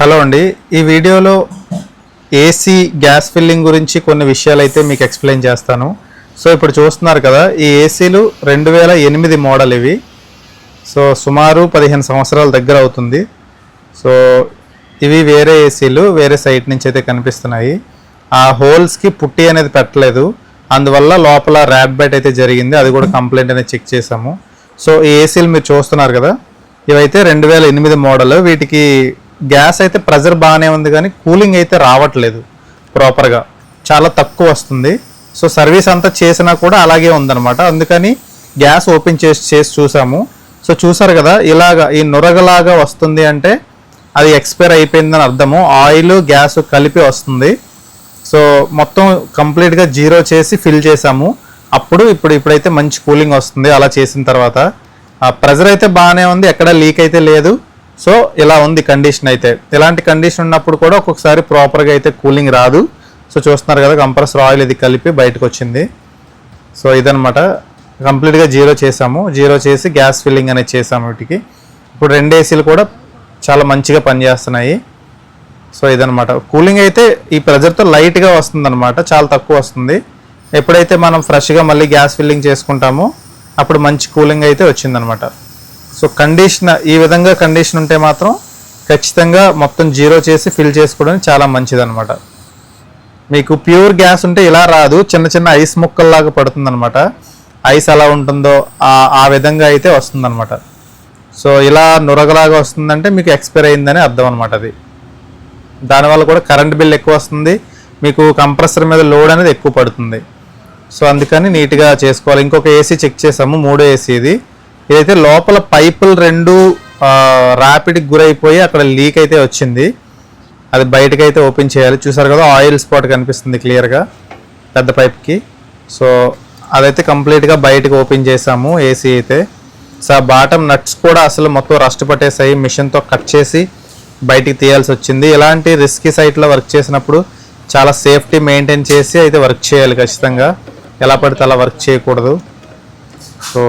Hello అండి. ఈ వీడియోలో ఏసీ గ్యాస్ ఫిల్లింగ్ గురించి కొన్ని విషయాలు అయితే మీకు ఎక్స్ప్లెయిన్ చేస్తాను. సో ఇప్పుడు చూస్తున్నారు కదా ఈ ఏసీలు రెండు వేల ఎనిమిది మోడల్ ఇవి. సో సుమారు పదిహేను సంవత్సరాల దగ్గర అవుతుంది. సో ఇవి వేరే ఏసీలు వేరే సైట్ నుంచి అయితే కనిపిస్తున్నాయి. ఆ హోల్స్కి పుట్టి అనేది పెట్టలేదు. అందువల్ల లోపల ర్యాట్ బ్యాట్ అయితే జరిగింది. అది కూడా కంప్లైంట్ అనేది చెక్ చేసాము సో ఈ ఏసీలు మీరు చూస్తున్నారు కదా ఇవైతే రెండు వేల ఎనిమిది మోడల్. వీటికి గ్యాస్ అయితే ప్రెజర్ బాగానే ఉంది కానీ కూలింగ్ అయితే రావట్లేదు ప్రాపర్గా. చాలా తక్కువ వస్తుంది. సో సర్వీస్ అంతా చేసినా కూడా అలాగే ఉందన్నమాట. అందుకని గ్యాస్ ఓపెన్ చేసి చేసి చూసాము. సో చూసారు కదా ఇలాగా ఈ నురగలాగా వస్తుంది అంటే అది ఎక్స్పైర్ అయిపోయిందని అర్థము. ఆయిల్ గ్యాస్ కలిపి వస్తుంది. సో మొత్తం కంప్లీట్గా జీరో చేసి ఫిల్ చేసాము. అప్పుడు ఇప్పుడు ఇప్పుడైతే మంచి కూలింగ్ వస్తుంది అలా చేసిన తర్వాత. ఆ ప్రెజర్ అయితే బాగానే ఉంది. ఎక్కడ లీక్ అయితే లేదు. సో ఇలా ఉంది కండిషన్ అయితే. ఇలాంటి కండిషన్ ఉన్నప్పుడు కూడా ఒక్కొక్కసారి ప్రాపర్గా అయితే కూలింగ్ రాదు. సో చూస్తున్నారు కదా కంప్రెసర్ ఆయిల్ ఇది కలిపి బయటకు వచ్చింది. సో ఇదనమాట కంప్లీట్గా జీరో చేసాము. జీరో చేసి గ్యాస్ ఫిల్లింగ్ అనేది చేసాము వీటికి. ఇప్పుడు రెండు ఏసీలు కూడా చాలా మంచిగా పనిచేస్తున్నాయి. సో ఇదనమాట కూలింగ్ అయితే ఈ ప్రెజర్తో లైట్గా వస్తుందన్నమాట. చాలా తక్కువ వస్తుంది. ఎప్పుడైతే మనం ఫ్రెష్గా మళ్ళీ గ్యాస్ ఫిల్లింగ్ చేసుకుంటామో అప్పుడు మంచి కూలింగ్ అయితే వచ్చిందనమాట సో కండిషన్ ఈ విధంగా కండిషన్ ఉంటే మాత్రం ఖచ్చితంగా మొత్తం జీరో చేసి ఫిల్ చేసుకోవడం చాలా మంచిదన్నమాట. మీకు ప్యూర్ గ్యాస్ ఉంటే ఇలా రాదు. చిన్న చిన్న ఐస్ ముక్కల్లాగా పడుతుందన్నమాట. ఐస్ ఎలా ఉంటుందో ఆ విధంగా అయితే వస్తుందన్నమాట. సో ఇలా నురగలాగా వస్తుందంటే మీకు ఎక్స్పైర్ అయిందని అర్థం అనమాట అది. దానివల్ల కూడా కరెంట్ బిల్ ఎక్కువ వస్తుంది. మీకు కంప్రెసర్ మీద లోడ్ అనేది ఎక్కువ పడుతుంది. సో అందుకని నీట్గా చేసుకోవాలి. ఇంకొక ఏసీ చెక్ చేసాము. మూడో ఏసీ ఇది. ఇదైతే లోపల పైపులు రెండు ర్యాపిడ్కి గురైపోయి అక్కడ లీక్ అయితే వచ్చింది. అది బయటకు అయితే ఓపెన్ చేయాలి. చూసారు కదా ఆయిల్ స్పాట్ కనిపిస్తుంది క్లియర్గా పెద్ద పైప్కి. సో అదైతే కంప్లీట్గా బయటకు ఓపెన్ చేసాము ఏసీ అయితే. సో ఆ బాటమ్ నట్స్ కూడా అసలు మొత్తం రస్ట్ పట్టేసాయి మిషన్తో కట్ చేసి బయటికి తీయాల్సి వచ్చింది. ఇలాంటి రిస్కీ సైట్లో వర్క్ చేసినప్పుడు చాలా సేఫ్టీ మెయింటైన్ చేసి అయితే వర్క్ చేయాలి ఖచ్చితంగా. ఎలా పడితే అలా వర్క్ చేయకూడదు. సో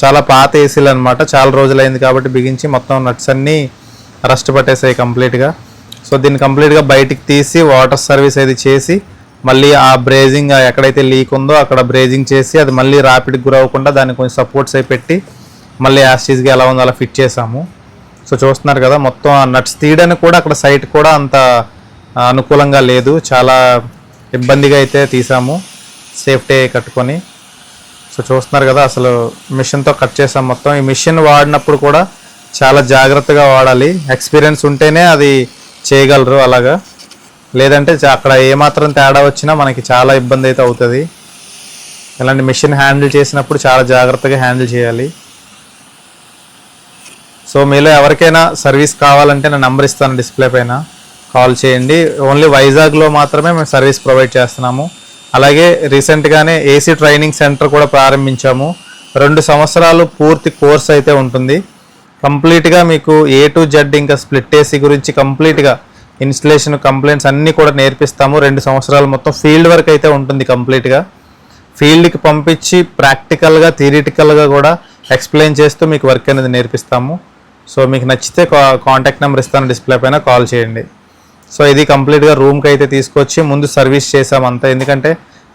చాలా పాత ఏసీలు అనమాట చాలా రోజులైంది కాబట్టి బిగించి మొత్తం నట్స్ అన్నీ రస్ట్ పట్టేసాయి కంప్లీట్గా సో దీన్ని కంప్లీట్గా బయటికి తీసి వాటర్ సర్వీస్ అది చేసి మళ్ళీ ఆ బ్రేజింగ్ ఎక్కడైతే లీక్ ఉందో అక్కడ బ్రేజింగ్ చేసి అది మళ్ళీ ర్యాపిడ్కి గురవ్వకుండా దాన్ని కొంచెం సపోర్ట్స్ అయి పెట్టి మళ్ళీ యాస్టీస్గా ఎలా ఉందో అలా ఫిట్ చేసాము. సో చూస్తున్నారు కదా మొత్తం ఆ నట్స్ తీయడానికి కూడా అక్కడ సైట్ కూడా అంత అనుకూలంగా లేదు. చాలా ఇబ్బందిగా అయితే తీసాము. సేఫ్టీ కట్టుకొని. సో చూస్తున్నారు కదా అసలు మిషన్తో కట్ చేసాం మొత్తం. ఈ మిషన్ వాడినప్పుడు కూడా చాలా జాగ్రత్తగా వాడాలి. ఎక్స్పీరియన్స్ ఉంటేనే అది చేయగలరు అలాగా. లేదంటే అక్కడ ఏమాత్రం తేడా వచ్చినా మనకి చాలా ఇబ్బంది అయితే అవుతుంది. ఇలాంటి మిషన్ హ్యాండిల్ చేసినప్పుడు చాలా జాగ్రత్తగా హ్యాండిల్ చేయాలి. సో మీలో ఎవరికైనా సర్వీస్ కావాలంటే నేను నంబర్ ఇస్తాను డిస్ప్లే పైన. కాల్ చేయండి. ఓన్లీ వైజాగ్లో మాత్రమే మేము సర్వీస్ ప్రొవైడ్ చేస్తున్నాము. అలాగే రీసెంట్గానే ఏసీ ట్రైనింగ్ సెంటర్ కూడా ప్రారంభించాము. రెండు సంవత్సరాలు పూర్తి కోర్స్ అయితే ఉంటుంది. కంప్లీట్గా మీకు ఏ టు జెడ్ ఇంకా స్ప్లిట్ ఏసీ గురించి కంప్లీట్గా ఇన్స్టలేషన్ కంప్లైంట్స్ అన్నీ కూడా నేర్పిస్తాము. రెండు సంవత్సరాలు మొత్తం ఫీల్డ్ వర్క్ అయితే ఉంటుంది కంప్లీట్గా ఫీల్డ్కి పంపించి ప్రాక్టికల్గా థియరిటికల్గా కూడా ఎక్స్ప్లెయిన్ చేస్తూ మీకు వర్క్ అనేది నేర్పిస్తాము. సో మీకు నచ్చితే కాంటాక్ట్ నెంబర్ ఇస్తాను డిస్ప్లే పైన కాల్ చేయండి. సో ఇది కంప్లీట్గా రూమ్కి అయితే తీసుకొచ్చి ముందు సర్వీస్ చేసాం అంతా. ఎందుకంటే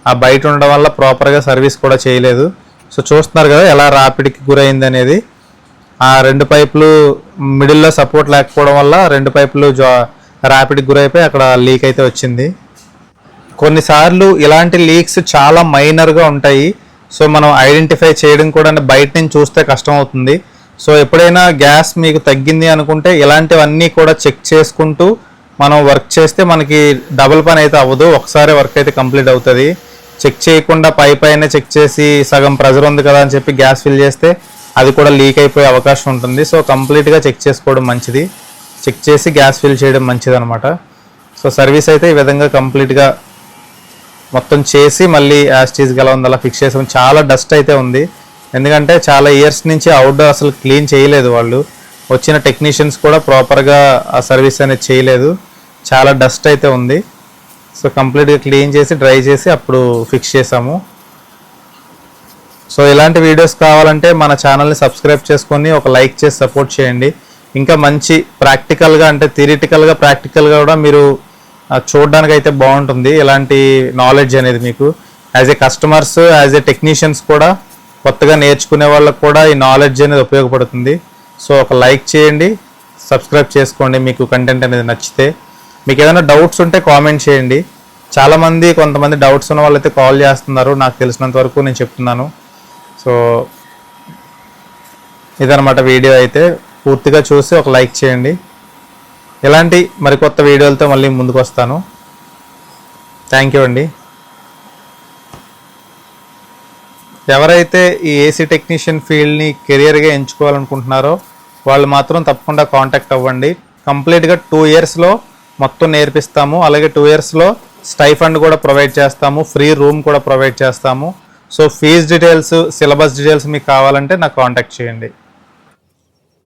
ఆ బయట ఉండడం వల్ల ప్రాపర్గా సర్వీస్ కూడా చేయలేదు. సో చూస్తున్నారు కదా ఎలా రాపిడ్కి గురైంది అనేది. ఆ రెండు పైపులు మిడిల్లో సపోర్ట్ లేకపోవడం వల్ల రెండు పైపులు జా ర్యాపిడ్కి గురైపోయి అక్కడ లీక్ అయితే వచ్చింది. కొన్నిసార్లు ఇలాంటి లీక్స్ చాలా మైనర్గా ఉంటాయి. సో మనం ఐడెంటిఫై చేయడం కూడా బయట నుంచి చూస్తే కష్టం అవుతుంది. సో ఎప్పుడైనా గ్యాస్ మీకు తగ్గింది అనుకుంటే ఇలాంటివన్నీ కూడా చెక్ చేసుకుంటూ మనం వర్క్ చేస్తే మనకి డబుల్ పని అయితే అవ్వదు. ఒకసారి వర్క్ అయితే కంప్లీట్ అవుతుంది. చెక్ చేయకుండా పై పైన చెక్ చేసి సగం ప్రెజర్ ఉంది కదా అని చెప్పి గ్యాస్ ఫిల్ చేస్తే అది కూడా లీక్ అయిపోయే అవకాశం ఉంటుంది. సో కంప్లీట్గా చెక్ చేసుకోవడం మంచిది. చెక్ చేసి గ్యాస్ ఫిల్ చేయడం మంచిది అనమాట సో సర్వీస్ అయితే ఈ విధంగా కంప్లీట్గా మొత్తం చేసి మళ్ళీ యాస్టీస్కి ఎలా ఉంది అలా ఫిక్స్ చేసాం. చాలా డస్ట్ అయితే ఉంది. ఎందుకంటే చాలా ఇయర్స్ నుంచి అవుట్డోర్ అసలు క్లీన్ చేయలేదు వాళ్ళు. వచ్చిన టెక్నీషియన్స్ కూడా ప్రాపర్గా ఆ సర్వీస్ అనేది చేయలేదు. చాలా డస్ట్ అయితే ఉంది. సో కంప్లీట్గా క్లీన్ చేసి డ్రై చేసి అప్పుడు ఫిక్స్ చేసాము. సో ఇలాంటి వీడియోస్ కావాలంటే మన ఛానల్ని సబ్స్క్రైబ్ చేసుకొని ఒక లైక్ చేసి సపోర్ట్ చేయండి. ఇంకా మంచి ప్రాక్టికల్గా అంటే థిరిటికల్గా ప్రాక్టికల్గా కూడా మీరు చూడడానికి అయితే బాగుంటుంది. ఇలాంటి నాలెడ్జ్ అనేది మీకు. As a customers as a technicians కూడా కొత్తగా నేర్చుకునే వాళ్ళకు కూడా ఈ నాలెడ్జ్ అనేది ఉపయోగపడుతుంది. సో ఒక లైక్ చేయండి సబ్స్క్రైబ్ చేసుకోండి మీకు కంటెంట్ అనేది నచ్చితే. మీకు ఏదైనా డౌట్స్ ఉంటే కామెంట్ చేయండి. చాలామంది కొంతమంది డౌట్స్ ఉన్న వాళ్ళైతే కాల్ చేస్తున్నారు. నాకు తెలిసినంత వరకు నేను చెప్తున్నాను. సో ఇదనమాట వీడియో అయితే. పూర్తిగా చూసి ఒక లైక్ చేయండి. ఇలాంటి మరికొత్త వీడియోలతో మళ్ళీ ముందుకు వస్తాను థ్యాంక్ యూ అండి. ఎవరైతే ఈ ఏసీ టెక్నీషియన్ ఫీల్డ్ని కెరియర్గా ఎంచుకోవాలనుకుంటున్నారో వాళ్ళు మాత్రం తప్పకుండా కాంటాక్ట్ అవ్వండి. కంప్లీట్గా టూ ఇయర్స్లో మొత్తం నేర్పిస్తాము. అలాగే టూ ఇయర్స్లో స్టైఫండ్ కూడా ప్రొవైడ్ చేస్తాము. ఫ్రీ రూమ్ కూడా ప్రొవైడ్ చేస్తాము. So fees details syllabus details మీకు కావాలంటే నాకు కాంటాక్ట్ చేయండి.